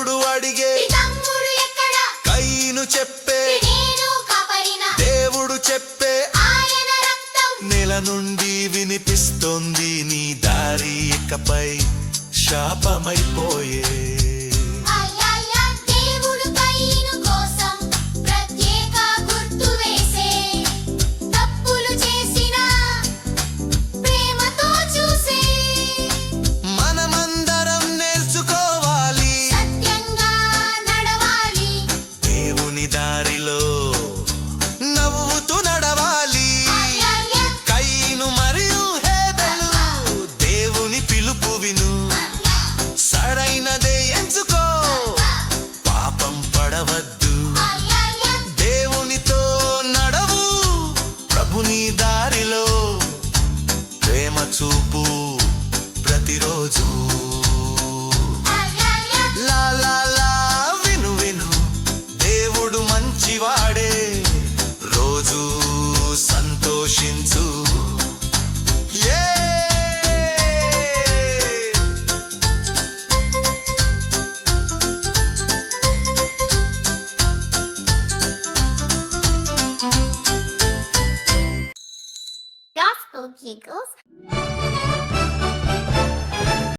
అడిగే తమ్ముడు ఎక్కడ? కయ్యను చెప్పే దేవుడు చెప్పే నెల నుండి వినిపిస్తోంది నీ దారి ఇకపై శాపమైపోయే నీ దారిలో ప్రేమ చూపు ప్రతిరోజు. లా లా లా విను విను దేవుడు మంచివాడే. ¡Giggles!